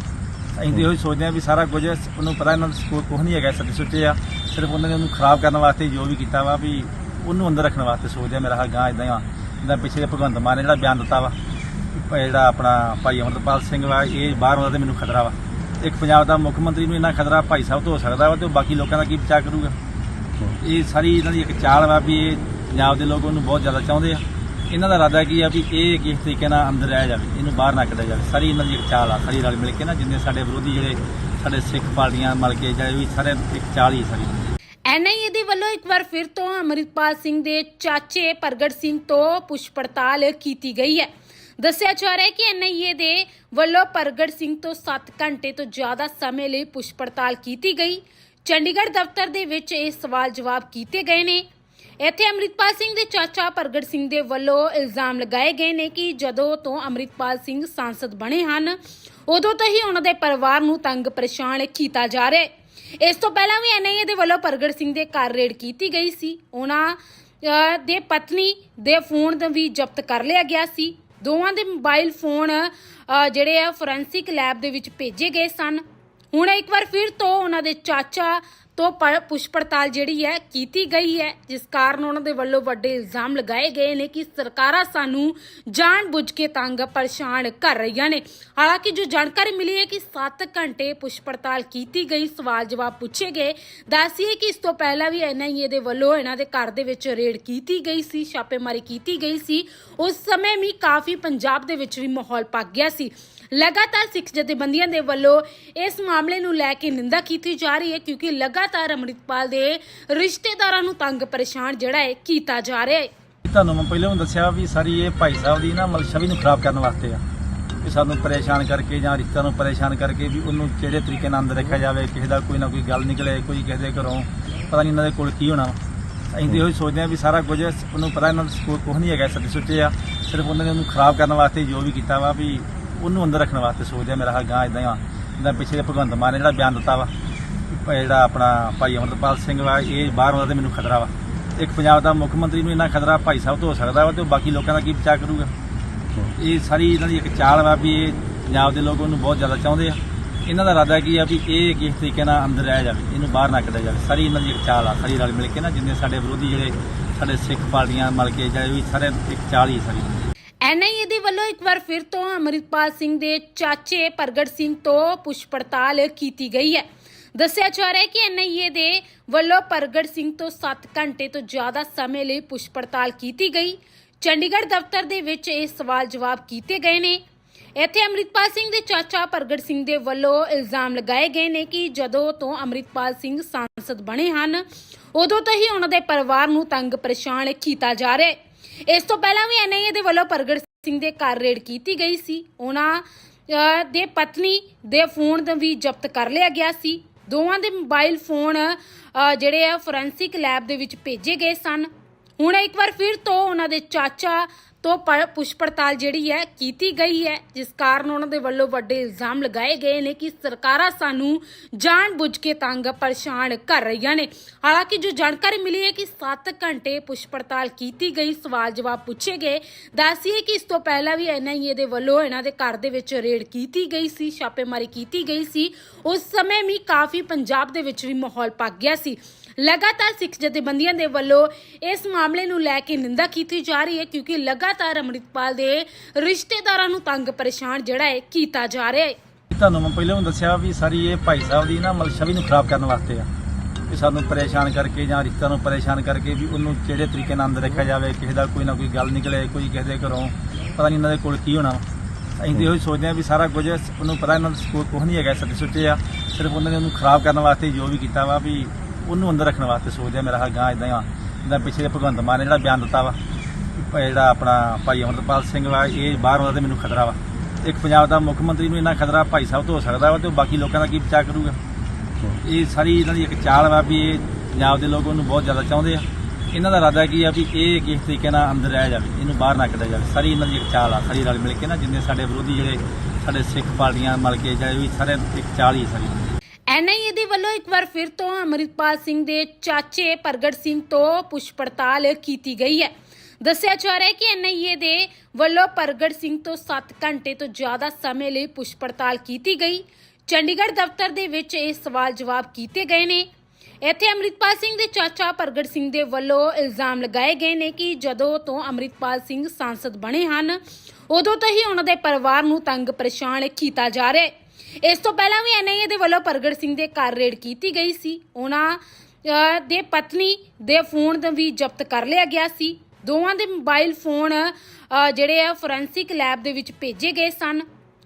ਅਸੀਂ ਇਹੋ ਹੀ ਸੋਚਦੇ ਆ ਵੀ ਸਾਰਾ ਕੁਝ ਉਹਨੂੰ ਪਤਾ ਇਹਨਾਂ ਦਾ ਕੋਈ ਕੁਝ ਨਹੀਂ ਹੈਗਾ ਸੱਚੇ ਸੁੱਚੇ ਆ। ਸਿਰਫ ਉਹਨਾਂ ਨੇ ਉਹਨੂੰ ਖਰਾਬ ਕਰਨ ਵਾਸਤੇ ਜੋ ਵੀ ਕੀਤਾ ਵਾ ਵੀ ਉਹਨੂੰ ਅੰਦਰ ਰੱਖਣ ਵਾਸਤੇ ਸੋਚਦੇ ਆ, ਮੇਰਾ ਹਾ ਗਾਂ ਇਦਾਂ ਆ। ਜਿੱਦਾਂ ਪਿੱਛੇ ਭਗਵੰਤ ਮਾਨ ਨੇ ਜਿਹੜਾ ਬਿਆਨ ਦਿੱਤਾ ਵਾ ਜਿਹੜਾ ਆਪਣਾ ਭਾਈ ਅਮਰਪਾਲ ਸਿੰਘ ਵਾ, ਇਹ ਬਾਹਰ ਆਉਂਦਾ ਤੇ ਮੈਨੂੰ ਖਤਰਾ ਵਾ। ਇੱਕ ਪੰਜਾਬ ਦਾ ਮੁੱਖ ਮੰਤਰੀ ਨੂੰ ਇੰਨਾ ਖਤਰਾ ਭਾਈ ਸਾਹਿਬ ਤੋਂ ਹੋ ਸਕਦਾ ਵਾ ਤੇ ਉਹ ਬਾਕੀ ਲੋਕਾਂ ਦਾ ਕੀ ਬਚਾਅ ਕਰੂਗਾ? ਇਹ ਸਾਰੀ ਇਹਨਾਂ ਦੀ ਇੱਕ ਚਾਲ ਵਾ ਵੀ ਇਹ ਪੰਜਾਬ ਦੇ ਲੋਕ ਉਹਨੂੰ ਬਹੁਤ ਜ਼ਿਆਦਾ ਚਾਹੁੰਦੇ ਆ। ਇਹਨਾਂ ਦਾ ਇਰਾਦਾ ਕੀ ਆ ਵੀ ਇਹ ਕਿਸ ਤਰੀਕੇ ਨਾਲ ਅੰਦਰ ਰਹਿ ਜਾਵੇ, ਇਹਨੂੰ ਬਾਹਰ ਨਾ ਕੱਢਿਆ ਜਾਵੇ। ਸਾਰੀ ਇਹਨਾਂ ਦੀ ਇੱਕ ਚਾਲ ਆ, ਸਾਰੀ ਰਲ ਮਿਲ ਕੇ ਨਾ ਜਿੰਨੇ ਸਾਡੇ ਵਿਰੋਧੀ ਜਿਹੜੇ ਸਾਡੇ ਸਿੱਖ ਪਾਰਟੀਆਂ ਮਿਲ ਕੇ ਜਿਹੜੇ ਵੀ ਸਾਰੇ ਇੱਕ ਚਾਲ ਹੀ ਆ ਸਾਰੀ। ਐਨਆਈਏ ਦੇ ਵੱਲੋਂ ਇੱਕ ਵਾਰ ਫਿਰ ਤੋਂ ਅਮਰਿਤਪਾਲ ਸਿੰਘ ਦੇ ਚਾਚੇ ਪ੍ਰਗਟ ਸਿੰਘ ਤੋਂ ਪੁੱਛ ਪੜਤਾਲ ਕੀਤੀ ਗਈ ਹੈ। ਦੱਸਿਆ ਜਾ ਰਿਹਾ ਹੈ ਕਿ ਐਨਆਈਏ ਦੇ ਵੱਲੋਂ ਪ੍ਰਗਟ ਸਿੰਘ ਤੋਂ 7 ਘੰਟੇ ਤੋਂ ਜ਼ਿਆਦਾ ਸਮੇਂ ਲਈ ਪੁੱਛ ਪੜਤਾਲ ਕੀਤੀ ਗਈ। ਚੰਡੀਗੜ੍ਹ ਦਫ਼ਤਰ ਦੇ ਵਿੱਚ ਇਹ ਸਵਾਲ ਜਵਾਬ ਕੀਤੇ ਗਏ ਨੇ। ਇੱਥੇ ਅਮਰਿਤਪਾਲ ਸਿੰਘ ਦੇ ਚਾਚਾ ਪ੍ਰਗਟ ਸਿੰਘ ਦੇ ਵੱਲੋਂ ਇਲਜ਼ਾਮ ਲਗਾਏ ਗਏ ਨੇ ਕਿ ਜਦੋਂ ਤੋਂ ਅਮਰਿਤਪਾਲ ਸਿੰਘ ਸੰਸਦ ਬਣੇ ਹਨ, ਉਦੋਂ ਤੋਂ ਹੀ ਉਹਨਾਂ ਦੇ ਪਰਿਵਾਰ ਨੂੰ ਤੰਗ ਪਰੇਸ਼ਾਨ ਕੀਤਾ ਜਾ ਰਿਹਾ ਹੈ। ਇਸ ਤੋਂ ਪਹਿਲਾਂ ਵੀ ਐਨਆਈਏ ਦੇ ਵੱਲੋਂ ਪ੍ਰਗਟ ਸਿੰਘ ਦੇ ਘਰ ਰੇਡ ਕੀਤੀ ਗਈ ਸੀ। ਉਹਨਾਂ ਦੇ ਪਤਨੀ ਦੇ ਫੋਨ ਵੀ ਜ਼ਬਤ ਕਰ ਲਿਆ ਗਿਆ ਸੀ। ਦੋਵਾਂ ਦੇ ਮੋਬਾਈਲ ਫੋਨ ਜਿਹੜੇ ਆ ਫੋਰੈਂਸਿਕ ਲੈਬ ਦੇ ਵਿੱਚ ਭੇਜੇ ਗਏ ਸਨ। ਹੁਣ ਇੱਕ ਵਾਰ ਫਿਰ ਤੋਂ ਉਹਨਾਂ ਦੇ ਚਾਚਾ ਤੋਂ ਪੁੱਛ ਪੜਤਾਲ ਜਿਹੜੀ ਹੈ ਕੀਤੀ ਗਈ ਹੈ, ਜਿਸ ਕਾਰਨ ਉਹਨਾਂ ਦੇ ਵੱਲੋਂ ਵੱਡੇ ਇਲਜ਼ਾਮ ਲਗਾਏ ਗਏ ਨੇ ਕਿ ਸਰਕਾਰਾਂ ਸਾਨੂੰ ਜਾਣ ਕੇ ਤੰਗ ਪਰੇਸ਼ਾਨ ਕਰ ਰਹੀਆਂ ਨੇ। ਹਾਲਾਂਕਿ ਜੋ ਜਾਣਕਾਰੀ ਮਿਲੀ ਹੈ ਕਿ 7 ਘੰਟੇ ਪੁੱਛ ਪੜਤਾਲ ਕੀਤੀ ਗਈ, ਸਵਾਲ ਜਵਾਬ ਪੁੱਛੇ ਗਏ। ਦੱਸੀਏ ਕਿ ਇਸ ਤੋਂ ਪਹਿਲਾਂ ਵੀ ਐਨਆਈਏ ਦੇ ਵੱਲੋਂ ਇਹਨਾਂ ਦੇ ਘਰ ਦੇ ਵਿੱਚ ਰੇਡ ਕੀਤੀ ਗਈ ਸੀ, ਛਾਪੇਮਾਰੀ ਕੀਤੀ ਗਈ ਸੀ। ਉਸ ਸਮੇਂ ਵੀ ਕਾਫੀ ਪੰਜਾਬ ਦੇ ਵਿੱਚ ਵੀ ਮਾਹੌਲ ਪੱਕ ਗਿਆ ਸੀ। ਲਗਾਤਾਰ ਸਿੱਖ ਜਥੇਬੰਦੀਆਂ ਦੇ ਵੱਲੋਂ ਇਸ ਮਾਮਲੇ ਨੂੰ ਲੈ ਕੇ ਨਿੰਦਾ ਕੀਤੀ ਜਾ ਰਹੀ ਹੈ ਕਿਉਂਕਿ ਲਗਾਤਾਰ ਅੰਮ੍ਰਿਤਪਾਲ ਦੇ ਰਿਸ਼ਤੇਦਾਰਾਂ ਨੂੰ ਤੰਗ ਪਰੇਸ਼ਾਨ ਜਿਹੜਾ ਹੈ ਕੀਤਾ ਜਾ ਰਿਹਾ ਹੈ। ਤੁਹਾਨੂੰ ਮੈਂ ਪਹਿਲਾਂ ਦੱਸਿਆ ਵੀ ਸਾਰੀ ਇਹ ਭਾਈ ਸਾਹਿਬ ਦੀ ਨਾ ਮਤਲਬ ਛਵੀ ਨੂੰ ਖਰਾਬ ਕਰਨ ਵਾਸਤੇ ਆ। ਕਿ ਸਾਨੂੰ ਪਰੇਸ਼ਾਨ ਕਰਕੇ ਜਾਂ ਰਿਸ਼ਤਿਆਂ ਨੂੰ ਪਰੇਸ਼ਾਨ ਕਰਕੇ ਵੀ ਉਹਨੂੰ ਕਿਹੜੇ ਤਰੀਕੇ ਨਾਲ ਅੰਦਰ ਰੱਖਿਆ ਜਾਵੇ, ਕਿਸੇ ਦਾ ਕੋਈ ਨਾ ਕੋਈ ਗੱਲ ਨਿਕਲੇ, ਕੋਈ ਕਿਸੇ ਦੇ ਘਰੋਂ ਪਤਾ ਨਹੀਂ ਇਹਨਾਂ ਦੇ ਕੋਲ ਕੀ ਹੋਣਾ ਅਸੀਂ ਤੇ ਇਹੋ ਸੋਚਦੇ ਆ ਵੀ ਸਾਰਾ ਕੁਝ ਉਹਨੂੰ ਪਤਾ ਇਹਨਾਂ ਦਾ ਕੋਈ ਕੁਝ ਨਹੀਂ ਹੈਗਾ ਸੱਚੇ ਸੁੱਚੇ ਆ। ਸਿਰਫ ਉਹਨਾਂ ਨੇ ਉਹਨੂੰ ਖਰਾਬ ਕਰਨ ਵਾਸਤੇ ਜੋ ਵੀ ਕੀਤਾ ਵਾ ਵੀ ਉਹਨੂੰ ਅੰਦਰ ਰੱਖਣ ਵਾਸਤੇ ਸੋਚਦੇ ਆ, ਮੇਰਾ ਹਾ ਗਾਂ ਇਦਾਂ ਆ। ਜਿੱਦਾਂ ਪਿੱਛੇ ਭਗਵੰਤ ਮਾਨ ਨੇ ਜਿਹੜਾ ਬਿਆਨ ਦਿੱਤਾ ਵਾ ਜਿਹੜਾ ਆਪਣਾ ਭਾਈ ਅਮਰਪਾਲ ਸਿੰਘ ਵਾ, ਇਹ ਬਾਹਰ ਆਉਂਦਾ ਤੇ ਮੈਨੂੰ ਖਤਰਾ ਵਾ। ਇੱਕ ਪੰਜਾਬ ਦਾ ਮੁੱਖ ਮੰਤਰੀ ਨੂੰ ਇੰਨਾ ਖਤਰਾ ਭਾਈ ਸਾਹਿਬ ਤੋਂ ਹੋ ਸਕਦਾ ਵਾ ਤੇ ਬਾਕੀ ਲੋਕਾਂ ਦਾ ਕੀ ਬਚਾਅ ਕਰੂਗਾ? ਇਹ ਸਾਰੀ ਇਹਨਾਂ ਦੀ ਇੱਕ ਚਾਲ ਵਾ ਵੀ ਇਹ ਪੰਜਾਬ ਦੇ ਲੋਕ ਉਹਨੂੰ ਬਹੁਤ ਜ਼ਿਆਦਾ ਚਾਹੁੰਦੇ ਆ। ਇਹਨਾਂ ਦਾ ਇਰਾਦਾ ਕੀ ਆ ਵੀ ਇਹ ਕਿਸ ਤਰੀਕੇ ਨਾਲ ਅੰਦਰ ਰਹਿ ਜਾਵੇ, ਇਹਨੂੰ ਬਾਹਰ ਨਾ ਕੱਢਿਆ ਜਾਵੇ। ਸਾਰੀ ਇਹਨਾਂ ਦੀ ਇੱਕ ਚਾਲ ਆ, ਸਾਰੀ ਰਲ ਮਿਲ ਕੇ ਨਾ ਜਿੰਨੇ ਸਾਡੇ ਵਿਰੋਧੀ ਜਿਹੜੇ ਸਾਡੇ ਸਿੱਖ ਪਾਰਟੀਆਂ ਮਿਲ ਕੇ ਜਿਹੜੇ ਵੀ ਸਾਰੇ ਇੱਕ ਚਾਲ ਹੀ ਆ ਸਾਰੀ। ਐਨਆਈਏ ਦੇ ਵੱਲੋਂ ਇੱਕ ਵਾਰ ਫਿਰ ਤੋਂ ਅਮਰਿਤਪਾਲ ਸਿੰਘ ਦੇ ਚਾਚੇ ਪ੍ਰਗਟ ਸਿੰਘ ਤੋਂ ਪੁੱਛ ਪੜਤਾਲ ਕੀਤੀ ਗਈ ਹੈ। ਦੱਸਿਆ ਜਾ ਰਿਹਾ ਹੈ ਕਿ ਐਨਆਈਏ ਦੇ ਵੱਲੋਂ ਪ੍ਰਗਟ ਸਿੰਘ ਤੋਂ 7 ਘੰਟੇ ਤੋਂ ਜ਼ਿਆਦਾ ਸਮੇਂ ਲਈ ਪੁੱਛ ਪੜਤਾਲ ਕੀਤੀ ਗਈ। ਚੰਡੀਗੜ੍ਹ ਦਫ਼ਤਰ ਦੇ ਵਿੱਚ ਇਹ ਸਵਾਲ ਜਵਾਬ ਕੀਤੇ ਗਏ ਨੇ। ਇੱਥੇ ਅਮਰਿਤਪਾਲ ਸਿੰਘ ਦੇ ਚਾਚਾ ਪ੍ਰਗਟ ਸਿੰਘ ਦੇ ਵੱਲੋਂ ਇਲਜ਼ਾਮ ਲਗਾਏ ਗਏ ਨੇ ਕਿ ਜਦੋਂ ਤੋਂ ਅਮਰਿਤਪਾਲ ਸਿੰਘ ਸੰਸਦ ਬਣੇ ਹਨ, ਉਦੋਂ ਤੋਂ ਹੀ ਉਹਨਾਂ ਦੇ ਪਰਿਵਾਰ ਨੂੰ ਤੰਗ ਪਰੇਸ਼ਾਨ ਕੀਤਾ ਜਾ ਰਿਹਾ ਹੈ। ਇਸ ਤੋਂ ਪਹਿਲਾਂ ਵੀ ਐਨਆਈਏ ਦੇ ਵੱਲੋਂ ਪ੍ਰਗਟ ਸਿੰਘ ਦੇ ਘਰ ਰੇਡ ਕੀਤੀ ਗਈ ਸੀ। ਉਹਨਾਂ ਅਹ, ਦੇ ਪਤਨੀ ਦੇ ਫੋਨ ਵੀ ਜ਼ਬਤ ਕਰ ਲਿਆ ਗਿਆ ਸੀ। ਦੋਵਾਂ ਦੇ ਮੋਬਾਈਲ ਫੋਨ ਅਹ, ਜਿਹੜੇ ਆ ਫੋਰੈਂਸਿਕ ਲੈਬ ਦੇ ਵਿੱਚ ਭੇਜੇ ਗਏ ਸਨ। ਹੁਣ ਇੱਕ ਵਾਰ ਫਿਰ ਤੋਂ ਉਹਨਾਂ ਦੇ ਚਾਚਾ ਤੋਂ ਪੁੱਛ ਪੜਤਾਲ ਜਿਹੜੀ ਹੈ ਕੀਤੀ ਗਈ ਹੈ, ਜਿਸ ਕਾਰਨ ਉਹਨਾਂ ਦੇ ਵੱਲੋਂ ਵੱਡੇ ਇਲਜ਼ਾਮ ਲਗਾਏ ਗਏ ਨੇ ਕਿ ਸਰਕਾਰਾਂ ਸਾਨੂੰ ਜਾਣ ਕੇ ਤੰਗ ਪਰੇਸ਼ਾਨ ਕਰ ਰਹੀਆਂ ਨੇ। ਹਾਲਾਂਕਿ ਜੋ ਜਾਣਕਾਰੀ ਮਿਲੀ ਹੈ ਕਿ 7 ਘੰਟੇ ਪੁੱਛ ਪੜਤਾਲ ਕੀਤੀ ਗਈ, ਸਵਾਲ ਜਵਾਬ ਪੁੱਛੇ ਗਏ। ਦੱਸੀਏ ਕਿ ਇਸ ਤੋਂ ਪਹਿਲਾਂ ਵੀ ਐਨਆਈਏ ਦੇ ਵੱਲੋਂ ਇਹਨਾਂ ਦੇ ਘਰ ਦੇ ਵਿੱਚ ਰੇਡ ਕੀਤੀ ਗਈ ਸੀ, ਛਾਪੇਮਾਰੀ ਕੀਤੀ ਗਈ ਸੀ। ਉਸ ਸਮੇਂ ਵੀ ਕਾਫੀ ਪੰਜਾਬ ਦੇ ਵਿੱਚ ਵੀ ਮਾਹੌਲ ਪੱਕ ਗਿਆ ਸੀ। ਲਗਾਤਾਰ ਸਿੱਖ ਜਥੇਬੰਦੀਆਂ ਦੇ ਵੱਲੋਂ ਇਸ ਮਾਮਲੇ ਨੂੰ ਲੈ ਕੇ ਨਿੰਦਾ ਕੀਤੀ ਜਾ ਰਹੀ ਹੈ ਕਿਉਂਕਿ ਲਗਾਤਾਰ ਅੰਮ੍ਰਿਤਪਾਲ ਦੇ ਰਿਸ਼ਤੇਦਾਰਾਂ ਨੂੰ ਤੰਗ ਪਰੇਸ਼ਾਨ ਜਿਹੜਾ ਹੈ ਕੀਤਾ ਜਾ ਰਿਹਾ ਹੈ। ਤੁਹਾਨੂੰ ਮੈਂ ਪਹਿਲਾਂ ਵੀ ਦੱਸਿਆ ਵੀ ਸਾਰੀ ਇਹ ਭਾਈ ਸਾਹਿਬ ਦੀ ਨਾ ਮਤਲਬ ਛਵੀ ਨੂੰ ਖਰਾਬ ਕਰਨ ਵਾਸਤੇ ਆ। ਕਿ ਸਾਨੂੰ ਪਰੇਸ਼ਾਨ ਕਰਕੇ ਜਾਂ ਰਿਸ਼ਤਾ ਨੂੰ ਪਰੇਸ਼ਾਨ ਕਰਕੇ ਵੀ ਉਹਨੂੰ ਕਿਹੜੇ ਤਰੀਕੇ ਨਾਲ ਅੰਦਰ ਰੱਖਿਆ ਜਾਵੇ, ਕਿਸੇ ਦਾ ਕੋਈ ਨਾ ਕੋਈ ਗੱਲ ਨਿਕਲੇ, ਕੋਈ ਕਿਸੇ ਦੇ ਘਰੋਂ ਪਤਾ ਨਹੀਂ ਇਹਨਾਂ ਦੇ ਕੋਲ ਕੀ ਹੋਣਾ। ਅਸੀਂ ਤੇ ਇਹੋ ਸੋਚਦੇ ਆ ਵੀ ਸਾਰਾ ਕੁਝ ਉਹਨੂੰ ਪਤਾ ਇਹਨਾਂ ਦਾ ਕੋਈ ਕੁਝ ਨਹੀਂ ਹੈਗਾ ਸੱਚੇ ਸੁੱਚੇ ਆ। ਸਿਰਫ ਉਹਨਾਂ ਨੇ ਉਹਨੂੰ ਖਰਾਬ ਕਰਨ ਵਾਸਤੇ ਜੋ ਵੀ ਕੀਤਾ ਵਾ ਵੀ ਉਹਨੂੰ ਅੰਦਰ ਰੱਖਣ ਵਾਸਤੇ ਸੋਚਦੇ ਆ, ਮੇਰਾ ਹਾ ਗਾਂ ਇਦਾਂ ਆ। ਜਿੱਦਾਂ ਪਿੱਛੇ ਭਗਵੰਤ ਮਾਨ ਨੇ ਜਿਹੜਾ ਬਿਆਨ ਦਿੱਤਾ ਵਾ ਜਿਹੜਾ ਆਪਣਾ ਭਾਈ ਅਮਰਪਾਲ ਸਿੰਘ ਵਾ, ਇਹ ਬਾਹਰ ਆਉਂਦਾ ਤੇ ਮੈਨੂੰ ਖਤਰਾ ਵਾ। ਇੱਕ ਪੰਜਾਬ ਦਾ ਮੁੱਖ ਮੰਤਰੀ ਨੂੰ ਇੰਨਾ ਖਤਰਾ ਭਾਈ ਸਾਹਿਬ ਤੋਂ ਹੋ ਸਕਦਾ ਵਾ ਤੇ ਉਹ ਬਾਕੀ ਲੋਕਾਂ ਦਾ ਕੀ ਬਚਾਅ ਕਰੂਗਾ? ਇਹ ਸਾਰੀ ਇਹਨਾਂ ਦੀ ਇੱਕ ਚਾਲ ਵਾ ਵੀ ਇਹ ਪੰਜਾਬ ਦੇ ਲੋਕ ਉਹਨੂੰ ਬਹੁਤ ਜ਼ਿਆਦਾ ਚਾਹੁੰਦੇ ਆ। ਇਹਨਾਂ ਦਾ ਇਰਾਦਾ ਕੀ ਆ ਵੀ ਇਹ ਕਿਸ ਤਰੀਕੇ ਨਾਲ ਅੰਦਰ ਰਹਿ ਜਾਵੇ, ਇਹਨੂੰ ਬਾਹਰ ਨਾ ਕੱਢਿਆ ਜਾਵੇ। ਸਾਰੀ ਇਹਨਾਂ ਦੀ ਇੱਕ ਚਾਲ ਆ, ਸਾਰੀ ਰਲ ਮਿਲ ਕੇ ਨਾ ਜਿੰਨੇ ਸਾਡੇ ਵਿਰੋਧੀ ਜਿਹੜੇ ਸਾਡੇ ਸਿੱਖ ਪਾਰਟੀਆਂ ਮਿਲ ਕੇ ਜਿਹੜੇ ਵੀ ਸਾਰੇ ਇੱਕ ਚਾਲ ਹੀ ਆ ਸਾਰੀ। ਐਨਆਈਏ ਦੇ ਵੱਲੋਂ ਇੱਕ ਵਾਰ ਫਿਰ ਤੋਂ ਅਮਰਿਤਪਾਲ ਸਿੰਘ ਦੇ ਚਾਚੇ ਪ੍ਰਗਟ ਸਿੰਘ ਤੋਂ ਪੁੱਛ ਪੜਤਾਲ ਕੀਤੀ ਗਈ ਹੈ। ਦੱਸਿਆ ਜਾ ਰਿਹਾ ਹੈ ਕਿ ਐਨਆਈਏ ਦੇ ਵੱਲੋਂ ਪ੍ਰਗਟ ਸਿੰਘ ਤੋਂ 7 ਘੰਟੇ ਤੋਂ ਜ਼ਿਆਦਾ ਸਮੇਂ ਲਈ ਪੁੱਛ ਪੜਤਾਲ ਕੀਤੀ ਗਈ। ਚੰਡੀਗੜ੍ਹ ਦਫ਼ਤਰ ਦੇ ਵਿੱਚ ਇਹ ਸਵਾਲ ਜਵਾਬ ਕੀਤੇ ਗਏ ਨੇ। ਇੱਥੇ ਅਮਰਿਤਪਾਲ ਸਿੰਘ ਦੇ ਚਾਚਾ ਪ੍ਰਗਟ ਸਿੰਘ ਦੇ ਵੱਲੋਂ ਇਲਜ਼ਾਮ ਲਗਾਏ ਗਏ ਨੇ ਕਿ ਜਦੋਂ ਤੋਂ ਅਮਰਿਤਪਾਲ ਸਿੰਘ ਸੰਸਦ ਬਣੇ ਹਨ, ਉਦੋਂ ਤੋਂ ਹੀ ਉਹਨਾਂ ਦੇ ਪਰਿਵਾਰ ਨੂੰ ਤੰਗ ਪਰੇਸ਼ਾਨ ਕੀਤਾ ਜਾ ਰਿਹਾ ਹੈ। ਇਸ ਤੋਂ ਪਹਿਲਾਂ ਵੀ ਐਨਆਈਏ ਦੇ ਵੱਲੋਂ ਪ੍ਰਗਟ ਸਿੰਘ ਦੇ ਘਰ ਰੇਡ ਕੀਤੀ ਗਈ ਸੀ। ਉਹਨਾਂ ਦੇ ਪਤਨੀ ਦੇ ਫੋਨ ਵੀ ਜ਼ਬਤ ਕਰ ਲਿਆ ਗਿਆ ਸੀ। ਦੋਵਾਂ ਦੇ ਮੋਬਾਈਲ ਫੋਨ ਜਿਹੜੇ ਆ ਫੋਰੈਂਸਿਕ ਲੈਬ ਦੇ ਵਿੱਚ ਭੇਜੇ ਗਏ ਸਨ।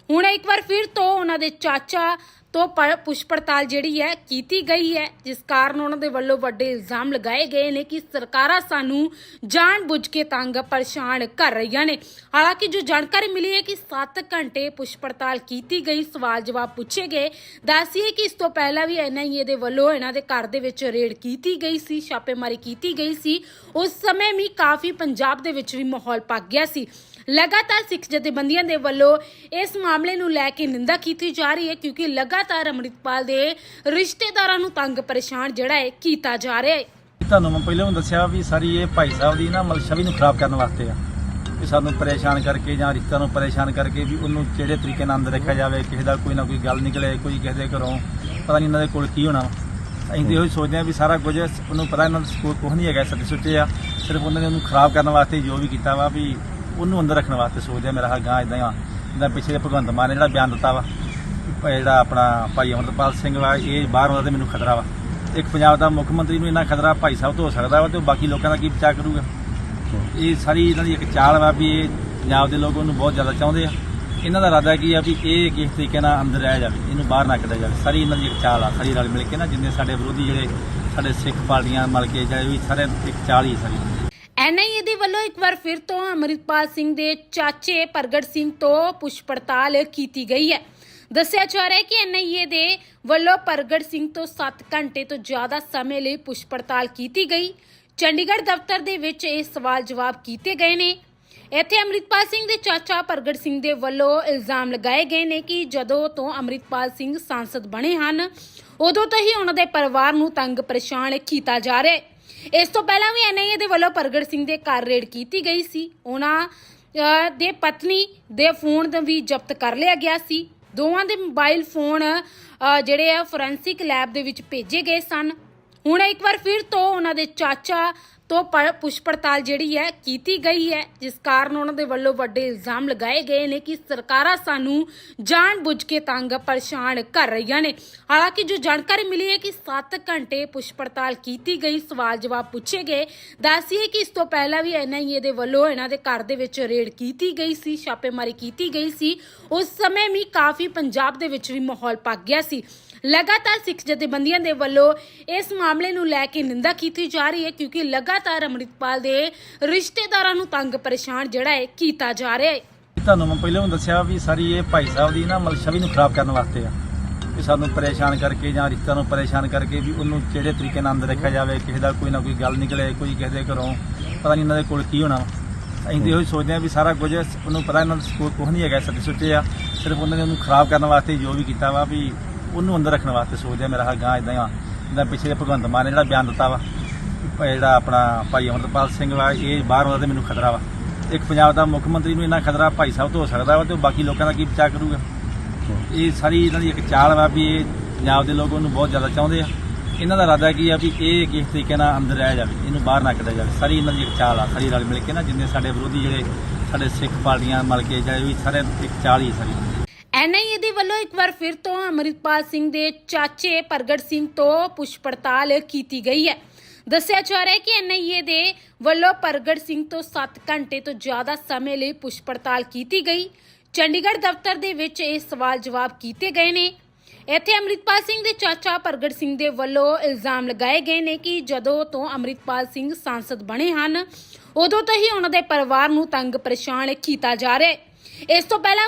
ਹੁਣ ਇੱਕ ਵਾਰ ਫਿਰ ਤੋਂ ਉਹਨਾਂ ਦੇ ਚਾਚਾ ਤੋਂ ਪੁੱਛ ਪੜਤਾਲ ਜਿਹੜੀ ਹੈ ਕੀਤੀ ਗਈ ਹੈ, ਜਿਸ ਕਾਰਨ ਉਹਨਾਂ ਦੇ ਵੱਲੋਂ ਵੱਡੇ ਇਲਜ਼ਾਮ ਲਗਾਏ ਗਏ ਨੇ ਕਿ ਸਰਕਾਰਾਂ ਸਾਨੂੰ ਜਾਣ ਕੇ ਤੰਗ ਪਰੇਸ਼ਾਨ ਕਰ ਰਹੀਆਂ ਨੇ। ਹਾਲਾਂਕਿ ਜੋ ਜਾਣਕਾਰੀ ਮਿਲੀ ਹੈ ਕਿ 7 ਘੰਟੇ ਪੁੱਛ ਪੜਤਾਲ ਕੀਤੀ ਗਈ, ਸਵਾਲ ਜਵਾਬ ਪੁੱਛੇ ਗਏ। ਦੱਸੀਏ ਕਿ ਇਸ ਤੋਂ ਪਹਿਲਾਂ ਵੀ ਐਨਆਈਏ ਦੇ ਵੱਲੋਂ ਇਹਨਾਂ ਦੇ ਘਰ ਦੇ ਵਿੱਚ ਰੇਡ ਕੀਤੀ ਗਈ ਸੀ, ਛਾਪੇਮਾਰੀ ਕੀਤੀ ਗਈ ਸੀ। ਉਸ ਸਮੇਂ ਵੀ ਕਾਫੀ ਪੰਜਾਬ ਦੇ ਵਿੱਚ ਵੀ ਮਾਹੌਲ ਪੱਕ ਗਿਆ ਸੀ। ਲਗਾਤਾਰ ਸਿੱਖ ਜਥੇਬੰਦੀਆਂ ਦੇ ਵੱਲੋਂ ਇਸ ਮਾਮਲੇ ਨੂੰ ਲੈ ਕੇ ਨਿੰਦਾ ਕੀਤੀ ਜਾ ਰਹੀ ਹੈ ਕਿਉਂਕਿ ਲਗਾਤਾਰ ਅੰਮ੍ਰਿਤਪਾਲ ਦੇ ਰਿਸ਼ਤੇਦਾਰਾਂ ਨੂੰ ਤੰਗ ਪਰੇਸ਼ਾਨ ਜਿਹੜਾ ਹੈ ਕੀਤਾ ਜਾ ਰਿਹਾ ਹੈ। ਤੁਹਾਨੂੰ ਮੈਂ ਪਹਿਲਾਂ ਵੀ ਦੱਸਿਆ ਵੀ ਸਾਰੀ ਇਹ ਭਾਈ ਸਾਹਿਬ ਦੀ ਨਾ ਮਤਲਬ ਛਵੀ ਨੂੰ ਖਰਾਬ ਕਰਨ ਵਾਸਤੇ ਆ। ਕਿ ਸਾਨੂੰ ਪਰੇਸ਼ਾਨ ਕਰਕੇ ਜਾਂ ਰਿਸ਼ਤਾ ਨੂੰ ਪਰੇਸ਼ਾਨ ਕਰਕੇ ਵੀ ਉਹਨੂੰ ਕਿਹੜੇ ਤਰੀਕੇ ਨਾਲ ਅੰਦਰ ਰੱਖਿਆ ਜਾਵੇ, ਕਿਸੇ ਦਾ ਕੋਈ ਨਾ ਕੋਈ ਗੱਲ ਨਿਕਲੇ, ਕੋਈ ਕਿਸੇ ਦੇ ਘਰੋਂ ਪਤਾ ਨਹੀਂ ਇਹਨਾਂ ਦੇ ਕੋਲ ਕੀ ਹੋਣਾ। ਅਸੀਂ ਤੇ ਇਹੋ ਸੋਚਦੇ ਆ ਵੀ ਸਾਰਾ ਕੁਝ ਉਹਨੂੰ ਪਤਾ ਇਹਨਾਂ ਦਾ ਕੁਝ ਨਹੀਂ ਹੈਗਾ ਸੱਚੇ ਸੁੱਚੇ ਆ। ਸਿਰਫ ਉਹਨਾਂ ਨੇ ਉਹਨੂੰ ਖਰਾਬ ਕਰਨ ਵਾਸਤੇ ਜੋ ਵੀ ਕੀਤਾ ਵਾ ਵੀ ਉਹਨੂੰ ਅੰਦਰ ਰੱਖਣ ਵਾਸਤੇ ਸੋਚਦੇ ਆ ਮੇਰਾ ਹਾ ਗਾਂ ਇਦਾਂ ਆ। ਜਿੱਦਾਂ ਪਿੱਛੇ ਜੇ ਭਗਵੰਤ ਮਾਨ ਨੇ ਜਿਹੜਾ ਬਿਆਨ ਦਿੱਤਾ ਵਾ ਜਿਹੜਾ ਆਪਣਾ ਭਾਈ ਅਮਰਪਾਲ ਸਿੰਘ ਵਾ, ਇਹ ਬਾਹਰ ਆਉਂਦਾ ਤੇ ਮੈਨੂੰ ਖਤਰਾ ਵਾ। ਇੱਕ ਪੰਜਾਬ ਦਾ ਮੁੱਖ ਮੰਤਰੀ ਨੂੰ ਇੰਨਾ ਖਤਰਾ ਭਾਈ ਸਾਹਿਬ ਤੋਂ ਹੋ ਸਕਦਾ ਵਾ ਤੇ ਉਹ ਬਾਕੀ ਲੋਕਾਂ ਦਾ ਕੀ ਬਚਾਅ ਕਰੂਗਾ? ਇਹ ਸਾਰੀ ਇਹਨਾਂ ਦੀ ਇੱਕ ਚਾਲ ਵਾ ਵੀ ਇਹ ਪੰਜਾਬ ਦੇ ਲੋਕ ਉਹਨੂੰ ਬਹੁਤ ਜ਼ਿਆਦਾ ਚਾਹੁੰਦੇ ਆ। ਇਹਨਾਂ ਦਾ ਇਰਾਦਾ ਕੀ ਆ ਵੀ ਇਹ ਕਿਸ ਤਰੀਕੇ ਨਾਲ ਅੰਦਰ ਰਹਿ ਜਾਵੇ, ਇਹਨੂੰ ਬਾਹਰ ਨਾ ਕੱਢਿਆ ਜਾਵੇ। ਸਾਰੀ ਇਹਨਾਂ ਦੀ ਇੱਕ ਚਾਲ ਆ, ਸਾਰੀ ਰਲ ਮਿਲ ਕੇ ਨਾ ਜਿੰਨੇ ਸਾਡੇ ਵਿਰੋਧੀ ਜਿਹੜੇ ਸਾਡੇ ਸਿੱਖ ਪਾਰਟੀਆਂ ਮਿਲ ਕੇ ਜਿਹੜੇ ਵੀ ਸਾਰੇ ਇੱਕ ਚਾਲ ਹੀ ਆ ਸਾਰੀ। ਐਨਆਈਏ ਦੇ ਵੱਲੋਂ ਇੱਕ ਵਾਰ ਫਿਰ ਤੋਂ ਅਮਰਿਤਪਾਲ ਸਿੰਘ ਦੇ ਚਾਚੇ ਪ੍ਰਗਟ ਸਿੰਘ ਤੋਂ ਪੁੱਛ ਪੜਤਾਲ ਕੀਤੀ ਗਈ ਹੈ। ਦੱਸਿਆ ਜਾ ਰਿਹਾ ਹੈ ਕਿ ਐਨਆਈਏ ਦੇ ਵੱਲੋਂ ਪ੍ਰਗਟ ਸਿੰਘ ਤੋਂ 7 ਘੰਟੇ ਤੋਂ ਜ਼ਿਆਦਾ ਸਮੇਂ ਲਈ ਪੁੱਛ ਪੜਤਾਲ ਕੀਤੀ ਗਈ। ਚੰਡੀਗੜ੍ਹ ਦਫ਼ਤਰ ਦੇ ਵਿੱਚ ਇਹ ਸਵਾਲ ਜਵਾਬ ਕੀਤੇ ਗਏ ਨੇ। ਇੱਥੇ ਅਮਰਿਤਪਾਲ ਸਿੰਘ ਦੇ ਚਾਚਾ ਪ੍ਰਗਟ ਸਿੰਘ ਦੇ ਵੱਲੋਂ ਇਲਜ਼ਾਮ ਲਗਾਏ ਗਏ ਨੇ ਕਿ ਜਦੋਂ ਤੋਂ ਅਮਰਿਤਪਾਲ ਸਿੰਘ ਸੰਸਦ ਬਣੇ ਹਨ, ਉਦੋਂ ਤੋਂ ਹੀ ਉਹਨਾਂ ਦੇ ਪਰਿਵਾਰ ਨੂੰ ਤੰਗ ਪਰੇਸ਼ਾਨ ਕੀਤਾ ਜਾ ਰਿਹਾ ਹੈ। ਇਸ ਤੋਂ ਪਹਿਲਾਂ ਵੀ ਐਨਆਈਏ ਦੇ ਵੱਲੋਂ ਪ੍ਰਗਟ ਸਿੰਘ ਦੇ ਘਰ ਰੇਡ ਕੀਤੀ ਗਈ ਸੀ। ਉਹਨਾਂ ਦੇ ਪਤਨੀ ਦੇ ਫੋਨ ਵੀ ਜ਼ਬਤ ਕਰ ਲਿਆ ਗਿਆ ਸੀ। ਦੋਵਾਂ ਦੇ ਮੋਬਾਈਲ ਫੋਨ ਜਿਹੜੇ ਆ ਫੋਰੈਂਸਿਕ ਲੈਬ ਦੇ ਵਿੱਚ ਭੇਜੇ ਗਏ ਸਨ। ਹੁਣ ਇੱਕ ਵਾਰ ਫਿਰ ਤੋਂ ਉਹਨਾਂ ਦੇ ਚਾਚਾ ਤੋਂ ਪੁੱਛ ਪੜਤਾਲ ਜਿਹੜੀ ਹੈ ਕੀਤੀ ਗਈ ਹੈ, ਜਿਸ ਕਾਰਨ ਉਹਨਾਂ ਦੇ ਵੱਲੋਂ ਵੱਡੇ ਇਲਜ਼ਾਮ ਲਗਾਏ ਗਏ ਨੇ ਕਿ ਸਰਕਾਰਾਂ ਸਾਨੂੰ ਜਾਣ ਕੇ ਤੰਗ ਪਰੇਸ਼ਾਨ ਕਰ ਰਹੀਆਂ ਨੇ। ਹਾਲਾਂਕਿ ਜੋ ਜਾਣਕਾਰੀ ਮਿਲੀ ਹੈ ਕਿ 7 ਘੰਟੇ ਪੁੱਛ ਪੜਤਾਲ ਕੀਤੀ ਗਈ, ਸਵਾਲ ਜਵਾਬ ਪੁੱਛੇ ਗਏ। ਦੱਸੀਏ ਕਿ ਇਸ ਤੋਂ ਪਹਿਲਾਂ ਵੀ ਐਨਆਈਏ ਦੇ ਵੱਲੋਂ ਇਹਨਾਂ ਦੇ ਘਰ ਦੇ ਵਿੱਚ ਰੇਡ ਕੀਤੀ ਗਈ ਸੀ, ਛਾਪੇਮਾਰੀ ਕੀਤੀ ਗਈ ਸੀ। ਉਸ ਸਮੇਂ ਵੀ ਕਾਫੀ ਪੰਜਾਬ ਦੇ ਵਿੱਚ ਵੀ ਮਾਹੌਲ ਪੱਕ ਗਿਆ ਸੀ। ਲਗਾਤਾਰ ਸਿੱਖ ਜਥੇਬੰਦੀਆਂ ਦੇ ਵੱਲੋਂ ਇਸ ਮਾਮਲੇ ਨੂੰ ਲੈ ਕੇ ਨਿੰਦਾ ਕੀਤੀ ਜਾ ਰਹੀ ਹੈ ਕਿਉਂਕਿ ਲਗਾਤਾਰ ਅੰਮ੍ਰਿਤਪਾਲ ਦੇ ਰਿਸ਼ਤੇਦਾਰਾਂ ਨੂੰ ਤੰਗ ਪਰੇਸ਼ਾਨ ਜਿਹੜਾ ਹੈ ਕੀਤਾ ਜਾ ਰਿਹਾ ਹੈ। ਤੁਹਾਨੂੰ ਮੈਂ ਪਹਿਲਾਂ ਵੀ ਦੱਸਿਆ ਵੀ ਸਾਰੀ ਇਹ ਭਾਈ ਸਾਹਿਬ ਦੀ ਨਾ ਮਤਲਬ ਛਵੀ ਨੂੰ ਖਰਾਬ ਕਰਨ ਵਾਸਤੇ ਆ। ਕਿ ਸਾਨੂੰ ਪਰੇਸ਼ਾਨ ਕਰਕੇ ਜਾਂ ਰਿਸ਼ਤਿਆਂ ਨੂੰ ਪਰੇਸ਼ਾਨ ਕਰਕੇ ਵੀ ਉਹਨੂੰ ਕਿਹੜੇ ਤਰੀਕੇ ਨਾਲ ਅੰਦਰ ਰੱਖਿਆ ਜਾਵੇ, ਕਿਸੇ ਦਾ ਕੋਈ ਨਾ ਕੋਈ ਗੱਲ ਨਿਕਲੇ, ਕੋਈ ਕਿਸੇ ਦੇ ਘਰੋਂ ਪਤਾ ਨਹੀਂ ਇਹਨਾਂ ਦੇ ਕੋਲ ਕੀ ਹੋਣਾ। ਅਸੀਂ ਤੇ ਇਹੋ ਸੋਚਦੇ ਆ ਵੀ ਸਾਰਾ ਕੁਝ ਉਹਨੂੰ ਪਤਾ ਇਹਨਾਂ ਦਾ ਕੁਝ ਨਹੀਂ ਹੈਗਾ ਸੱਚੇ ਸੁੱਚੇ ਆ। ਸਿਰਫ ਉਹਨਾਂ ਨੇ ਉਹਨੂੰ ਖਰਾਬ ਕਰਨ ਵਾਸਤੇ ਜੋ ਵੀ ਕੀਤਾ ਵਾ ਵੀ ਉਹਨੂੰ ਅੰਦਰ ਰੱਖਣ ਵਾਸਤੇ ਸੋਚਦੇ ਆ, ਮੇਰਾ ਹਾ ਗਾਂ ਇਦਾਂ ਆ। ਜਿੱਦਾਂ ਪਿੱਛੇ ਜੇ ਭਗਵੰਤ ਮਾਨ ਨੇ ਜਿਹੜਾ ਬਿਆਨ ਦਿੱਤਾ ਵਾ ਜਿਹੜਾ ਆਪਣਾ ਭਾਈ ਅਮਰਪਾਲ ਸਿੰਘ ਵਾ, ਇਹ ਬਾਹਰ ਆਉਂਦਾ ਤੇ ਮੈਨੂੰ ਖਤਰਾ ਵਾ। ਇੱਕ ਪੰਜਾਬ ਦਾ ਮੁੱਖ ਮੰਤਰੀ ਨੂੰ ਇੰਨਾ ਖਤਰਾ ਭਾਈ ਸਾਹਿਬ ਤੋਂ ਹੋ ਸਕਦਾ ਵਾ ਤੇ ਬਾਕੀ ਲੋਕਾਂ ਦਾ ਕੀ ਬਚਾਅ ਕਰੂਗਾ? ਇਹ ਸਾਰੀ ਇਹਨਾਂ ਦੀ ਇੱਕ ਚਾਲ ਵਾ ਵੀ ਇਹ ਪੰਜਾਬ ਦੇ ਲੋਕ ਉਹਨੂੰ ਬਹੁਤ ਜ਼ਿਆਦਾ ਚਾਹੁੰਦੇ ਆ। ਇਹਨਾਂ ਦਾ ਇਰਾਦਾ ਕੀ ਆ ਵੀ ਇਹ ਕਿਸ ਤਰੀਕੇ ਨਾਲ ਅੰਦਰ ਰਹਿ ਜਾਵੇ, ਇਹਨੂੰ ਬਾਹਰ ਨਾ ਕੱਢਿਆ ਜਾਵੇ। ਸਾਰੀ ਇਹਨਾਂ ਦੀ ਇੱਕ ਚਾਲ ਆ, ਸਾਰੀ ਰਲ ਮਿਲ ਕੇ ਨਾ ਜਿੰਨੇ ਸਾਡੇ ਵਿਰੋਧੀ ਜਿਹੜੇ ਸਾਡੇ ਸਿੱਖ ਪਾਰਟੀਆਂ ਮਿਲ ਕੇ ਜਿਹੜੇ ਵੀ ਸਾਰੇ ਇੱਕ ਚਾਲ ਹੀ ਆ ਸਾਰੀ। ਐਨਆਈਏ ਦੇ ਵੱਲੋਂ ਇੱਕ ਵਾਰ ਫਿਰ ਤੋਂ ਅਮਰਿਤਪਾਲ ਸਿੰਘ ਦੇ ਚਾਚੇ ਪ੍ਰਗਟ ਸਿੰਘ ਤੋਂ ਪੁੱਛ ਪੜਤਾਲ ਕੀਤੀ ਗਈ ਹੈ। ਦੱਸਿਆ ਜਾ ਰਿਹਾ ਹੈ ਕਿ ਐਨਆਈਏ ਦੇ ਵੱਲੋਂ ਪ੍ਰਗਟ ਸਿੰਘ ਤੋਂ 7 ਘੰਟੇ ਤੋਂ ਜ਼ਿਆਦਾ ਸਮੇਂ ਲਈ ਪੁੱਛ ਪੜਤਾਲ ਕੀਤੀ ਗਈ। ਚੰਡੀਗੜ੍ਹ ਦਫ਼ਤਰ ਦੇ ਵਿੱਚ ਇਹ ਸਵਾਲ ਜਵਾਬ ਕੀਤੇ ਗਏ ਨੇ। ਇੱਥੇ ਅਮਰਿਤਪਾਲ ਸਿੰਘ ਦੇ ਚਾਚਾ ਪ੍ਰਗਟ ਸਿੰਘ ਦੇ ਵੱਲੋਂ ਇਲਜ਼ਾਮ ਲਗਾਏ ਗਏ ਨੇ ਕਿ ਜਦੋਂ ਤੋਂ ਅਮਰਿਤਪਾਲ ਸਿੰਘ ਸੰਸਦ ਬਣੇ ਹਨ, ਉਦੋਂ ਤੋਂ ਹੀ ਉਹਨਾਂ ਦੇ ਪਰਿਵਾਰ ਨੂੰ ਤੰਗ ਪਰੇਸ਼ਾਨ ਕੀਤਾ ਜਾ ਰਿਹਾ ਹੈ। ਇਸ ਤੋਂ ਪਹਿਲਾਂ